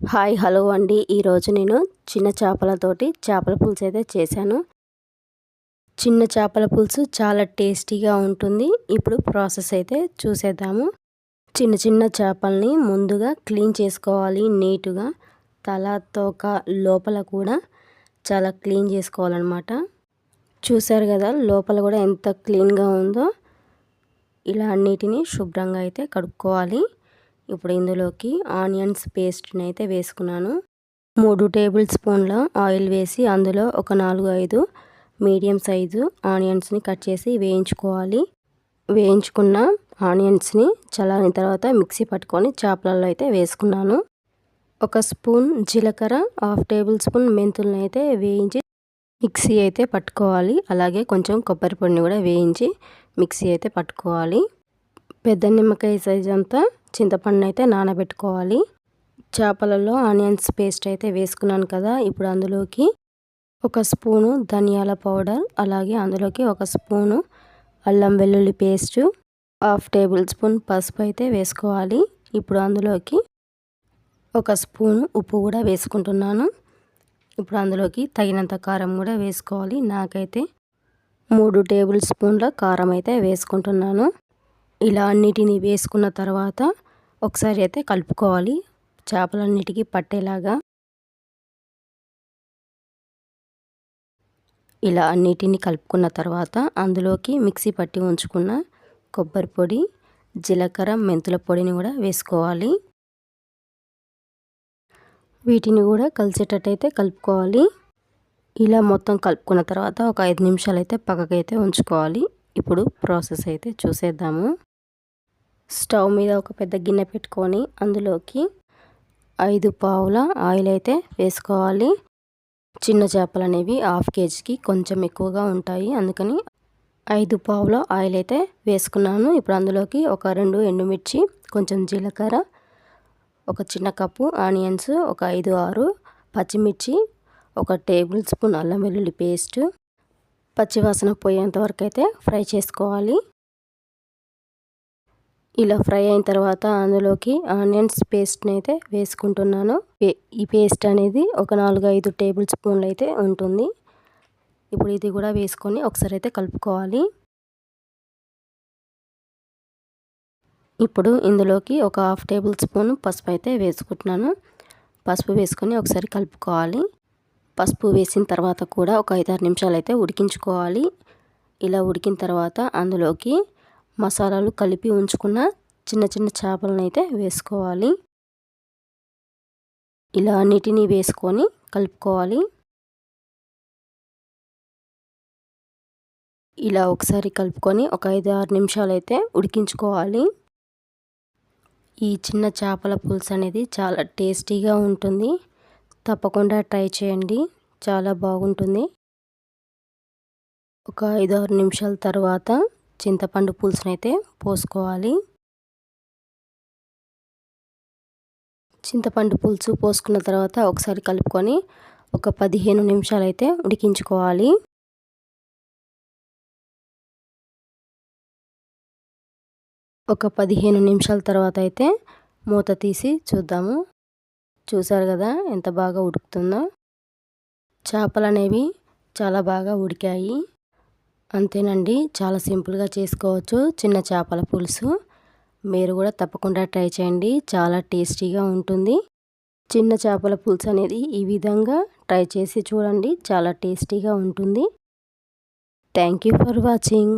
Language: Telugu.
హాయ్ హలో అండి. ఈరోజు నేను చిన్న చేపలతోటి చేపల పులుసు అయితే చేశాను. చిన్న చేపల పులుసు చాలా టేస్టీగా ఉంటుంది. ఇప్పుడు ప్రాసెస్ అయితే చూసేద్దాము. చిన్న చిన్న చేపల్ని ముందుగా క్లీన్ చేసుకోవాలి నీటుగా. తల తోక లోపల కూడా చాలా క్లీన్ చేసుకోవాలన్నమాట. చూసారు కదా లోపల కూడా ఎంత క్లీన్గా ఉందో. ఇలా అన్నిటినీ శుభ్రంగా అయితే కడుక్కోవాలి. ఇప్పుడు ఇందులోకి ఆనియన్స్ పేస్ట్ని అయితే వేసుకున్నాను. మూడు టేబుల్ స్పూన్ల ఆయిల్ వేసి అందులో ఒక నాలుగు ఐదు మీడియం సైజు ఆనియన్స్ని కట్ చేసి వేయించుకోవాలి. వేయించుకున్న ఆనియన్స్ని చల్లారిన తర్వాత మిక్సీ పట్టుకొని చేపలలో అయితే వేసుకున్నాను. ఒక స్పూన్ జీలకర్ర హాఫ్ టేబుల్ స్పూన్ మెంతులను అయితే వేయించి మిక్సీ అయితే పట్టుకోవాలి. అలాగే కొంచెం కొబ్బరి పొడిని కూడా వేయించి మిక్సీ అయితే పట్టుకోవాలి. పెద్ద నిమ్మకాయ సైజ్ అంతా చింతపండు అయితే నానబెట్టుకోవాలి. చేపలలో ఆనియన్స్ పేస్ట్ అయితే వేసుకున్నాను కదా ఇప్పుడు అందులోకి ఒక స్పూను ధనియాల పౌడర్ అలాగే అందులోకి ఒక స్పూను అల్లం వెల్లుల్లి పేస్టు హాఫ్ టేబుల్ స్పూన్ పసుపు అయితే వేసుకోవాలి. ఇప్పుడు అందులోకి ఒక స్పూను ఉప్పు కూడా వేసుకుంటున్నాను. ఇప్పుడు అందులోకి తగినంత కారం కూడా వేసుకోవాలి. నాకైతే మూడు టేబుల్ స్పూన్ల కారం అయితే వేసుకుంటున్నాను. ఇలా అన్నిటిని వేసుకున్న తర్వాత ఒకసారి అయితే కలుపుకోవాలి. చేపలన్నిటికీ పట్టేలాగా. ఇలా అన్నిటిని కలుపుకున్న తర్వాత అందులోకి మిక్సీ పట్టి ఉంచుకున్న కొబ్బరి పొడి జీలకర్ర మెంతుల పొడిని కూడా వేసుకోవాలి. వీటిని కూడా కలిసేటట్టయితే కలుపుకోవాలి. ఇలా మొత్తం కలుపుకున్న తర్వాత ఒక ఐదు నిమిషాలు అయితే పక్కకైతే ఉంచుకోవాలి. ఇప్పుడు ప్రాసెస్ అయితే చూసేద్దాము. స్టవ్ మీద ఒక పెద్ద గిన్నె పెట్టుకొని అందులోకి ఐదు పావుల ఆయిల్ అయితే వేసుకోవాలి. చిన్న చేపలు అనేవి హాఫ్ కేజీకి కొంచెం ఎక్కువగా ఉంటాయి. అందుకని ఐదు పావుల ఆయిల్ అయితే వేసుకున్నాను. ఇప్పుడు అందులోకి ఒక రెండు ఎండుమిర్చి కొంచెం జీలకర్ర ఒక చిన్న కప్పు ఆనియన్స్ ఒక ఐదు ఆరు పచ్చిమిర్చి ఒక టేబుల్ స్పూన్ అల్లం వెల్లుల్లి పేస్ట్ పచ్చివాసన పోయేంత వరకు అయితే ఫ్రై చేసుకోవాలి. ఇలా ఫ్రై అయిన తర్వాత అందులోకి ఆనియన్స్ పేస్ట్ని అయితే వేసుకుంటున్నాను. ఈ పేస్ట్ అనేది ఒక నాలుగు ఐదు టేబుల్ స్పూన్లు అయితే ఉంటుంది. ఇప్పుడు ఇది కూడా వేసుకొని ఒకసారి అయితే కలుపుకోవాలి. ఇప్పుడు ఇందులోకి ఒక హాఫ్ టేబుల్ స్పూన్ పసుపు అయితే వేసుకుంటున్నాను. పసుపు వేసుకొని ఒకసారి కలుపుకోవాలి. పసుపు వేసిన తర్వాత కూడా ఒక ఐదారు నిమిషాలు అయితే ఉడికించుకోవాలి. ఇలా ఉడికిన తర్వాత అందులోకి మసాలాలు కలిపి ఉంచుకున్న చిన్న చిన్న చేపలను అయితే వేసుకోవాలి. ఇలా అన్నిటినీ వేసుకొని కలుపుకోవాలి. ఇలా ఒకసారి కలుపుకొని ఒక ఐదు ఆరు నిమిషాలు అయితే ఉడికించుకోవాలి. ఈ చిన్న చేపల పులుసు అనేది చాలా టేస్టీగా ఉంటుంది. తప్పకుండా ట్రై చేయండి. చాలా బాగుంటుంది. ఒక ఐదు ఆరు నిమిషాల తర్వాత చింతపండు పులుసునైతే పోసుకోవాలి. చింతపండు పులుసు పోసుకున్న తర్వాత ఒకసారి కలుపుకొని ఒక పదిహేను నిమిషాలు అయితే ఉడికించుకోవాలి. ఒక పదిహేను నిమిషాల తర్వాత అయితే మూత తీసి చూద్దాము. చూసారు కదా ఎంత బాగా ఉడుకుతుందో? చేపలు అనేవి చాలా బాగా ఉడికాయి. అంతేనండి. చాలా సింపుల్గా చేసుకోవచ్చు. చిన్న చేపల పులుసు. మీరు కూడా తప్పకుండా ట్రై చేయండి. చాలా టేస్టీగా ఉంటుంది. చిన్న చేపల పులుసు అనేది ఈ విధంగా ట్రై చేసి చూడండి. చాలా టేస్టీగా ఉంటుంది. Thank you for watching.